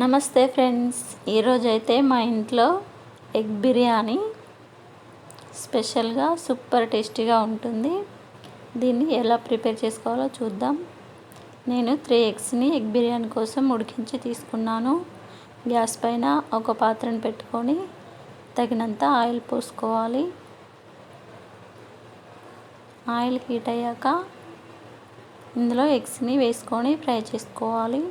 నమస్తే ఫ్రెండ్స్. ఈరోజు అయితే మా ఇంట్లో ఎగ్ బిర్యానీ స్పెషల్గా సూపర్ టేస్టీగా ఉంటుంది. దీన్ని ఎలా ప్రిపేర్ చేసుకోవాలో చూద్దాం. నేను త్రీ ఎగ్స్ని ఎగ్ బిర్యానీ కోసం ఉడికించి తీసుకున్నాను. గ్యాస్ పైన ఒక పాత్రను పెట్టుకొని తగినంత ఆయిల్ పోసుకోవాలి. ఆయిల్ హీట్ అయ్యాక ఇందులో ఎగ్స్ని వేసుకొని ఫ్రై చేసుకోవాలి.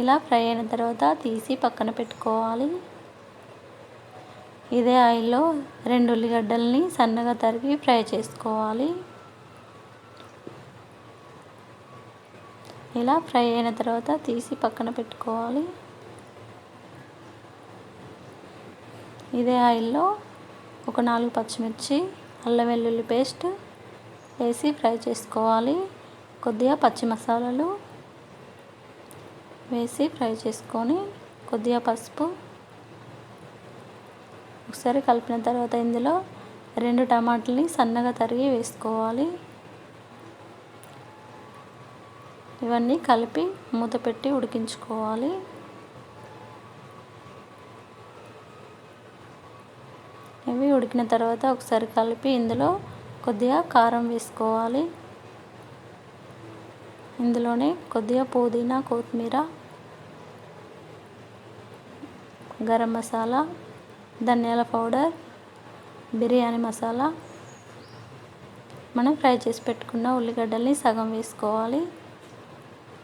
ఇలా ఫ్రై అయిన తర్వాత తీసి పక్కన పెట్టుకోవాలి. ఇదే ఆయిల్లో రెండు ఉల్లిగడ్డల్ని సన్నగా తరిగి ఫ్రై చేసుకోవాలి. ఇలా ఫ్రై అయిన తర్వాత తీసి పక్కన పెట్టుకోవాలి. ఇదే ఆయిల్లో ఒక నాలుగు పచ్చిమిర్చి అల్లం వెల్లుల్లి పేస్ట్ వేసి ఫ్రై చేసుకోవాలి. కొద్దిగా పచ్చి మసాలాలు వేసి ఫ్రై చేసుకొని కొద్దిగా పసుపు ఒకసారి కలిపిన తర్వాత ఇందులో రెండు టమాటాలని సన్నగా తరిగి వేసుకోవాలి. ఇవన్నీ కలిపి మూత పెట్టి ఉడికించుకోవాలి. ఇవి ఉడికిన తర్వాత ఒకసారి కలిపి ఇందులో కొద్దిగా కారం వేసుకోవాలి. ఇందులోనే కొద్దిగా పుదీనా కొత్తిమీర గరం మసాలా ధనియాల పౌడర్ బిర్యానీ మసాలా. మనం ఫ్రై చేసి పెట్టుకున్న ఉల్లిగడ్డల్ని సగం వేసుకోవాలి.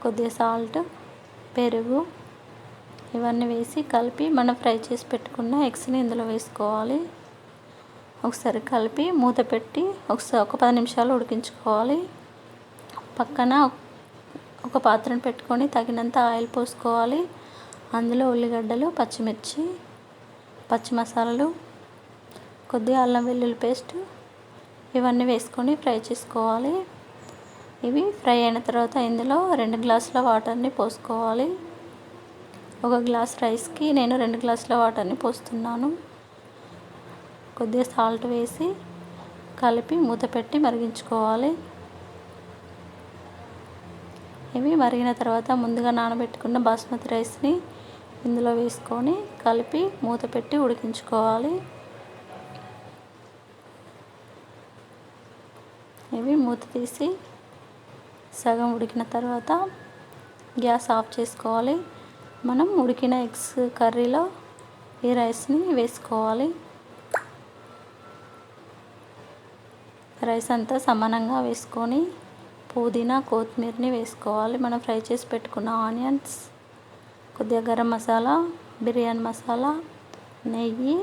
కొద్దిగా సాల్ట్ పెరుగు ఇవన్నీ వేసి కలిపి మనం ఫ్రై చేసి పెట్టుకున్న ఎగ్స్ని ఇందులో వేసుకోవాలి. ఒకసారి కలిపి మూత పెట్టి ఒకసారి ఒక పది నిమిషాలు ఉడికించుకోవాలి. పక్కన ఒక పాత్రను పెట్టుకొని తగినంత ఆయిల్ పోసుకోవాలి. అందులో ఉల్లిగడ్డలు పచ్చిమిర్చి పచ్చి మసాలాలు కొద్దిగా అల్లం వెల్లుల్లి పేస్ట్ ఇవన్నీ వేసుకొని ఫ్రై చేసుకోవాలి. ఇవి ఫ్రై అయిన తర్వాత ఇందులో రెండు గ్లాసుల వాటర్ని పోసుకోవాలి. ఒక గ్లాస్ రైస్కి నేను రెండు గ్లాసుల వాటర్ని పోస్తున్నాను. కొద్దిగా సాల్ట్ వేసి కలిపి మూత పెట్టి మరిగించుకోవాలి. ఇవి మరిగిన తర్వాత ముందుగా నానబెట్టుకున్న బాస్మతి రైస్ని ఇందులో వేసుకొని కలిపి మూత పెట్టి ఉడికించుకోవాలి. ఇవి మూత తీసి సగం ఉడికిన తర్వాత గ్యాస్ ఆఫ్ చేసుకోవాలి. మనం ఉడికిన ఎగ్స్ కర్రీలో ఈ రైస్ని వేసుకోవాలి. రైస్ అంతా సమానంగా వేసుకొని పుదీనా కొత్తిమీరని వేసుకోవాలి. మనం ఫ్రై చేసి పెట్టుకున్న ఆనియన్స్ కొద్దిగా గరం మసాలా బిర్యానీ మసాలా నెయ్యి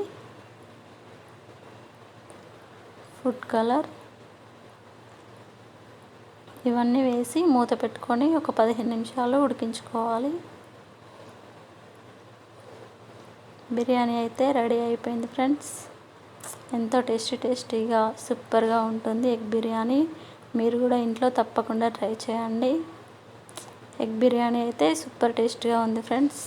ఫుడ్ కలర్ ఇవన్నీ వేసి మూత పెట్టుకొని ఒక పదిహేను నిమిషాలు ఉడికించుకోవాలి. బిర్యానీ అయితే రెడీ అయిపోయింది ఫ్రెండ్స్. ఎంతో టేస్టీ టేస్టీగా సూపర్గా ఉంటుంది ఎగ్ బిర్యానీ. మీరు కూడా ఇంట్లో తప్పకుండా ట్రై చేయండి. ఎగ్ బిర్యానీ అయితే సూపర్ టేస్ట్గా ఉంది ఫ్రెండ్స్.